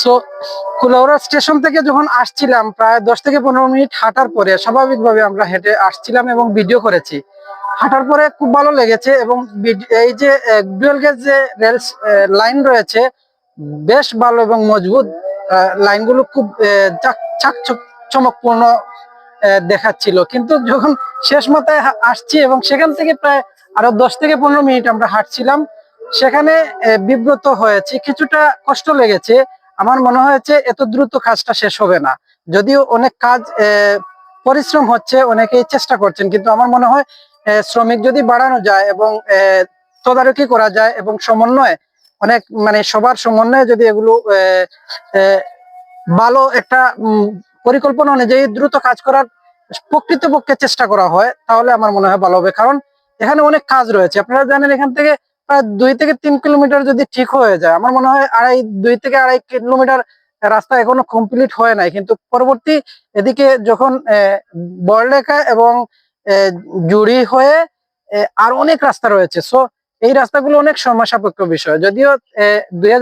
So Kulaura station থেকে যখন আসছিলাম, প্রায় দশ থেকে পনেরো মিনিট হাঁটার পরে স্বাভাবিকভাবে আমরা হেঁটে আসছিলাম এবং ভিডিও করেছি। হাঁটার পরে খুব ভালো লেগেছে এবং এই যে ডুয়েল গেজ যে রেল লাইন রয়েছে, বেশ ভালো এবং মজবুত লাইনগুলো খুব চাক- চমকপূর্ণ দেখাচ্ছিল। কিন্তু যখন শেষ মাথায় আসছি এবং সেখান থেকে প্রায় আরও দশ থেকে পনেরো মিনিট আমরা হাঁটছিলাম সেখানে বিব্রত হয়েছে, কিছুটা কষ্ট লেগেছে। আমার মনে হয়েছে, এত দ্রুত কাজটা শেষ হবে না। যদিও অনেক কাজ পরিশ্রম হচ্ছে, অনেকেই চেষ্টা করছেন, কিন্তু আমার মনে হয় শ্রমিক যদি বাড়ানো যায় এবং তদারকি করা যায় এবং সমন্বয়, অনেক মানে সবার সমন্বয়ে যদি এগুলো ভালো একটা পরিকল্পনা অনুযায়ী দ্রুত কাজ করার প্রকৃতপক্ষে চেষ্টা করা হয়, তাহলে আমার মনে হয় ভালো হবে। কারণ, এখানে অনেক কাজ রয়েছে। আপনারা জানেন, এখান থেকে প্রায় দুই থেকে তিন কিলোমিটার যদি ঠিক হয়ে যায়, আমার মনে হয় আড়াই, দুই থেকে আড়াই কিলোমিটার রাস্তা এখনও কমপ্লিট হয় নাই। কিন্তু পরবর্তী এদিকে যখন বড়লেখা এবং জুড়ি হয়ে আর অনেক রাস্তা রয়েছে। সো এই রাস্তাগুলো অনেক সময় সাপেক্ষ বিষয়। যদিও দুই